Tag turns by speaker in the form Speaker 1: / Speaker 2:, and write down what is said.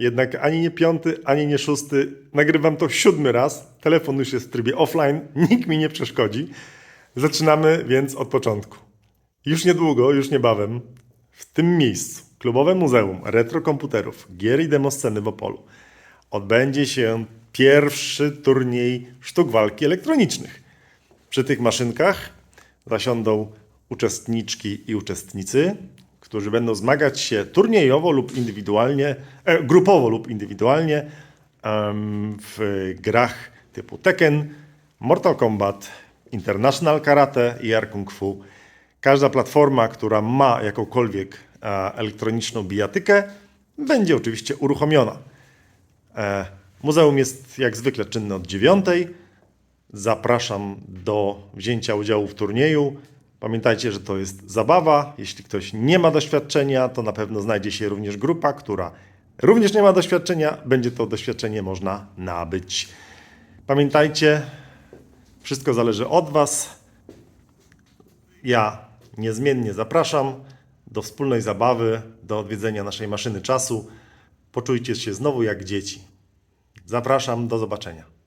Speaker 1: Jednak ani nie piąty, ani nie szósty. Nagrywam to siódmy raz. Telefon już jest w trybie offline. Nikt mi nie przeszkodzi. Zaczynamy więc od początku. Już niedługo, już niebawem, w tym miejscu, Klubowe Muzeum Retrokomputerów, Gier i Demosceny w Opolu, odbędzie się pierwszy turniej sztuk walki elektronicznych. Przy tych maszynkach zasiądą uczestniczki i uczestnicy, którzy będą zmagać się turniejowo lub indywidualnie, e, grupowo lub indywidualnie w grach typu Tekken, Mortal Kombat, International Karate i Air Kung Fu. Każda platforma, która ma jakąkolwiek e, elektroniczną bijatykę, będzie oczywiście uruchomiona. E, Muzeum jest jak zwykle czynne od dziewiątej. Zapraszam do wzięcia udziału w turnieju. Pamiętajcie, że to jest zabawa. Jeśli ktoś nie ma doświadczenia, to na pewno znajdzie się również grupa, która również nie ma doświadczenia. Będzie to doświadczenie można nabyć. Pamiętajcie, wszystko zależy od Was. Ja niezmiennie zapraszam do wspólnej zabawy, do odwiedzenia naszej maszyny czasu. Poczujcie się znowu jak dzieci. Zapraszam, do zobaczenia.